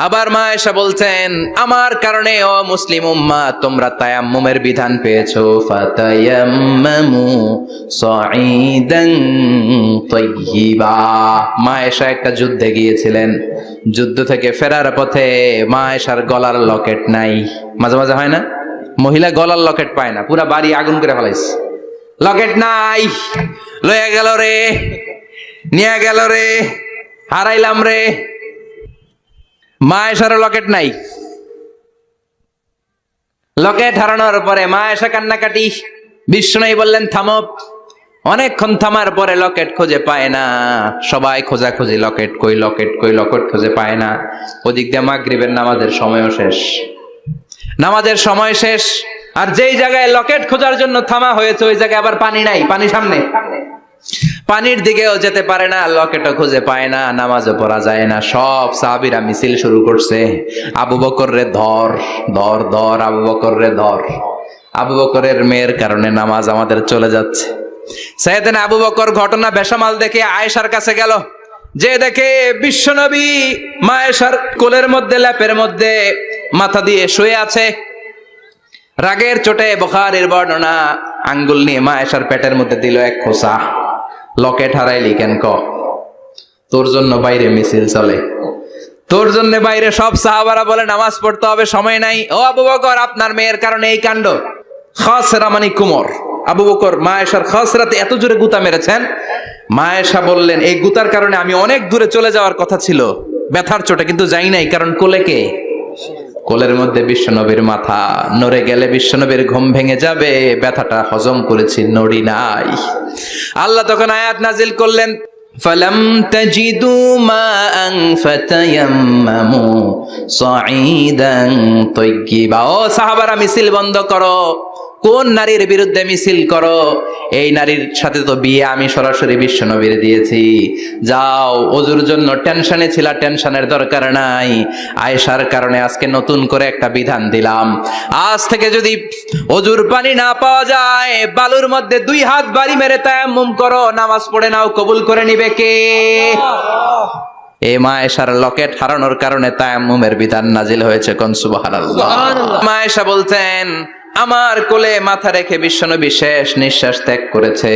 আবার মা এসা বলছেন, আমার কারণে, ও মুসলিম উম্মা তোমরা তায়াম্মুমের বিধান পেয়েছ। ফাতায়াম্মামু সাঈদান তাইয়্যিবা। মা এসা একটা যুদ্ধে গিয়েছিলেন। যুদ্ধ থেকে ফেরার পথে মা এসার গলার লকেট নাই। মাঝে মাঝে হয় না? মহিলা গলার লকেট পায় না, পুরা বাড়ি আগুন করে ফেলাইছে। লকেট নাই! লয়ে গেল রে, নিয়ে গেল রে, হারাইলাম রে। মা এসার লকেট নাই। লকেট হারানোর পরে মা এসা কান্নাকাটি বিষ্ণু বললেন, থামো। অনেকক্ষণ থামার পরে লকেট খুঁজে পায় না। সবাই খোঁজাখুঁজি, লকেট কই লকেট কই, লকেট খুঁজে পায় না। ওদিক দিয়ে মাগরিবের নামাজের সময়ও শেষ। নামাজের সময় শেষ। আর যেই জায়গায় লকেট খোঁজার জন্য থামা হয়েছে, ওই জায়গায় আবার পানি নাই, পানি সামনে। পানির দিকেও যেতে পারে না, লকেটও খুঁজে পায় না, নামাজও পড়া যায় না। সব সাহাবিরা মিছিল শুরু করছে। আবু বকর রে ধর ধর ধর, আবু বকর রে ধর। আবু বকরের মেয়ের কারণে নামাজ আমাদের চলে যাচ্ছে। সেদিন আবু বকর ঘটনা বেসামাল দেখে আয়েশার কাছে গেল। যে দেখে বিশ্বনবী মায়েশার কোলের মধ্যে, ল্যাপের মধ্যে মাথা দিয়ে শুয়ে আছে। রাগের চোটে বখারের বর্ণনা, আঙ্গুল নিয়ে মায়েশার পেটের মধ্যে দিল এক খোসা। লকেট হারাইলি কেন ক? তোর জন্য বাইরে মিছিল চলে। তোর জন্য বাইরে সব সাহাবারা বলে নামাজ পড়তে হবে, সময় নাই। ও আবু বকর, আপনার মেয়ের কারণে এই কাণ্ড। খসরা মানে কুমর। আবু বকর মায়েশার খসরাতে এত জোরে গুতা মেরেছেন। মায়েশা বললেন, এই গুতার কারণে আমি অনেক দূরে চলে যাওয়ার কথা ছিল। ব্যথার চোটে, কিন্তু যাই নাই। কারণ কোলে কে? কোলের মধ্যে বিশ্বনবীর মাথা নড়ে গেলে বিশ্বনবীর ঘুম ভেঙে যাবে ব্যথাটা হজম করেছি নড়ি নাই আল্লাহ তখন আয়াত নাজিল করলেন فلم تجدوا ماء فتيمموا صعيدا طيبا ও সাহাবারা মিছিল বন্ধ করো কোন নারীর বিরুদ্ধে মিছিল করো? এই নারীর সাথে তো বিয়ে আমি সরাসরি বিশ্বনবীর দিয়েছি। যাও ওজুর জন্য টেনশনে ছিলা টেনশনের দরকার নাই। আয়েশার কারণে আজকে নতুন করে একটা বিধান দিলাম। আজ থেকে যদি অজুর পানি না পাওয়া যায় বালুর মধ্যে দুই হাত বাড়ি মেরে তায়াম্মুম করো। নামাজ পড়ে নাও কবুল করে নিবে কে? এ মায়েশার লকেট হারানোর কারণে তায়াম্মুমের বিধান নাজিল হয়েছে কোন? সুবহানাল্লাহ। মায়েশা বলতেন আমার কোলে মাথা রেখে বিশ্বনবী শেষ নিঃশ্বাস ত্যাগ করেছে।